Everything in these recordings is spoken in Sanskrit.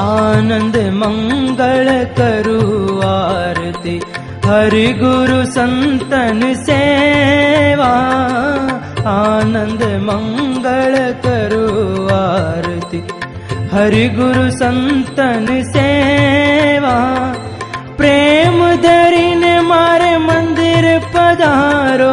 आनन्द मङ्गल करु आरती हरि गुरु संतन सन्तन आनन्द मङ्गल आरती हरि गुरु संतन सेवा प्रेम धरिन मारे मंदिर पधारो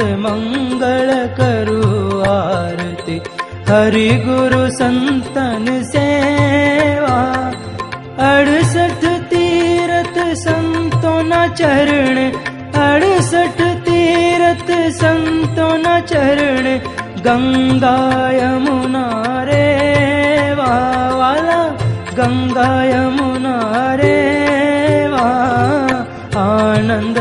मङ्गल करुति हरि गुरु सन्तन सेवा। अडसठ तीर्थ सन्तो न चरण। अडसठ तीर्थ सङ्गनचरण गङ्गायमुना रेला गङ्गायमुना रे आनन्द